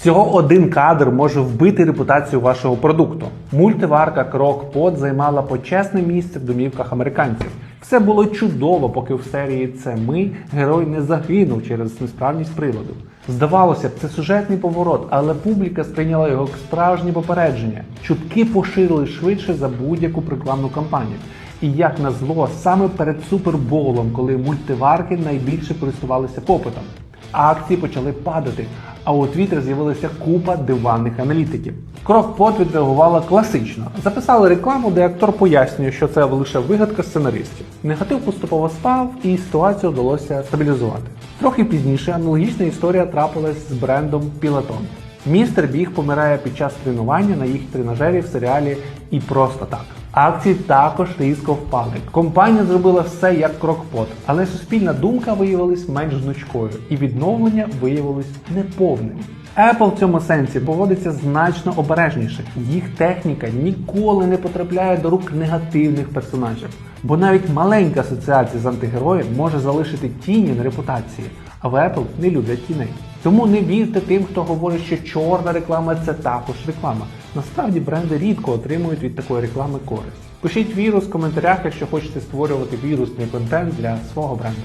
Всього один кадр може вбити репутацію вашого продукту. Мультиварка Крокпот займала почесне місце в домівках американців. Все було чудово, поки в серії Це ми герой не загинув через несправність приладу. Здавалося б, це сюжетний поворот, але публіка сприйняла його як справжнє попередження. Чутки поширили швидше за будь-яку рекламну кампанію. І як назло, саме перед суперболом, коли мультиварки найбільше користувалися попитом, акції почали падати. А у Twitter з'явилася купа диванних аналітиків. Крокпот відреагувала класично. Записали рекламу, де актор пояснює, що це лише вигадка сценаристів. Негатив поступово спав, і ситуацію вдалося стабілізувати. Трохи пізніше аналогічна історія трапилась з брендом Peloton. Містер Біг помирає під час тренування на їх тренажері в серіалі І просто так. Акції також різко впали. Компанія зробила все як крокпот, але суспільна думка виявилась менш гнучкою, і відновлення виявилось неповним. Apple в цьому сенсі поводиться значно обережніше. Їх техніка ніколи не потрапляє до рук негативних персонажів, бо навіть маленька асоціація з антигероєм може залишити тіні на репутації. А в Apple не люблять тіней. Тому не вірте тим, хто говорить, що чорна реклама це також реклама. Насправді бренди рідко отримують від такої реклами користь. Пишіть вірус в коментарях, якщо хочете створювати вірусний контент для свого бренду.